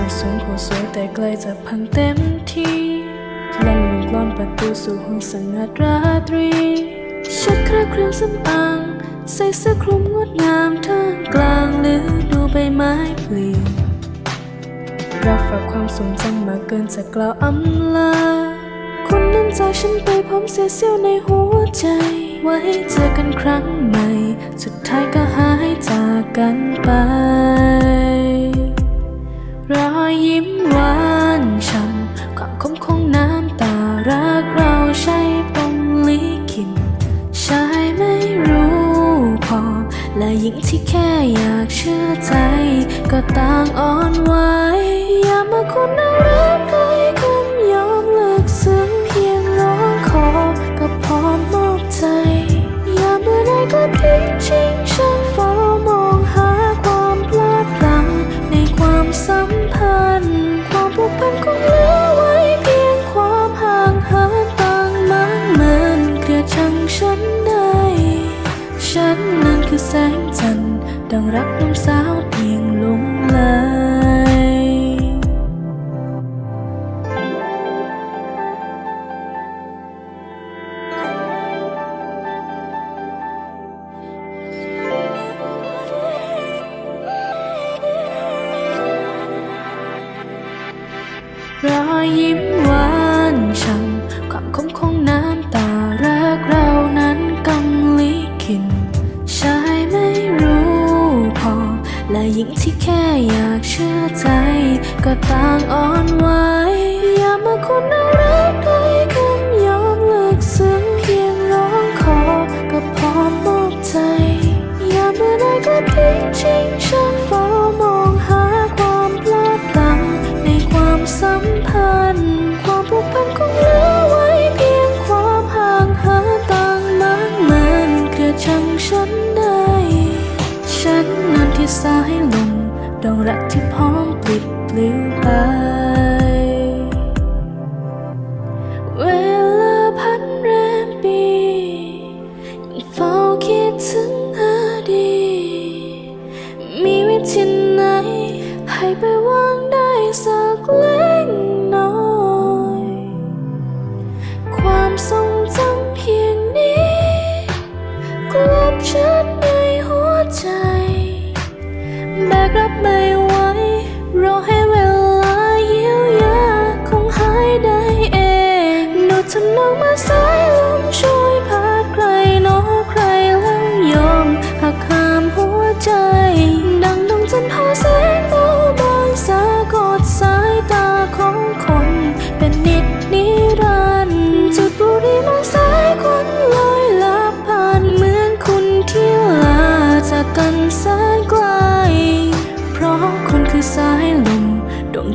สัดสูงผู้สวยแต่ไกลจะพังเต็มที่พลังลุกล้อนประตูสู่ห้องสงัดราตรีชุดคราเครื่องสำอางใส่เสื้อคลุมงดงามท่ามกลางฤดูใบไม้ผลิรับฝากความทรงจำมาเกินจะกล่าวอำลาคุณนั้นจากฉันไปพร้อมเสียเสี้ยวในหัวใจ ไว้เจอกันครั้งใหม่ สุดท้ายก็หายจากกันไป รักเราใช่ปมลิขิตชายไม่รู้พอ และยิ่งที่แค่อยากเชื่อใจ ก็ต่างอ่อนไหวอย่ามาคุณเอารักใคร คือแสงจันทร์ดังรักน้ำสาวเพียงลงไหลรอยยิ้มหวานช่ำ และยิ่งที่แค่อยากเชื่อใจ ก็ต่างอ่อนไหวอย่ามาคุณเอารักใครคำยอมเลิกซึ้งเพียงร้องขอก็พร้อมมอบใจ อย่าเมื่อใดก็ทิ้งชิงฉันเฝ้ามองหาความพลาดพลั้งในความสัมพันธ์ ความผูกพันคงเหลื ดองรักที่พร้อมปลิดปลิวไป เวลาพันแรมปียังเฝ้าคิดถึงอดีตมีวิธีไหนให้ไปวางได้สักเล็ก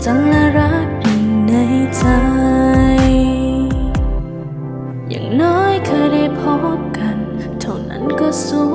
จันและรักอยู่ในใจ อย่างน้อยเคยได้พบกัน เท่านั้นก็สวย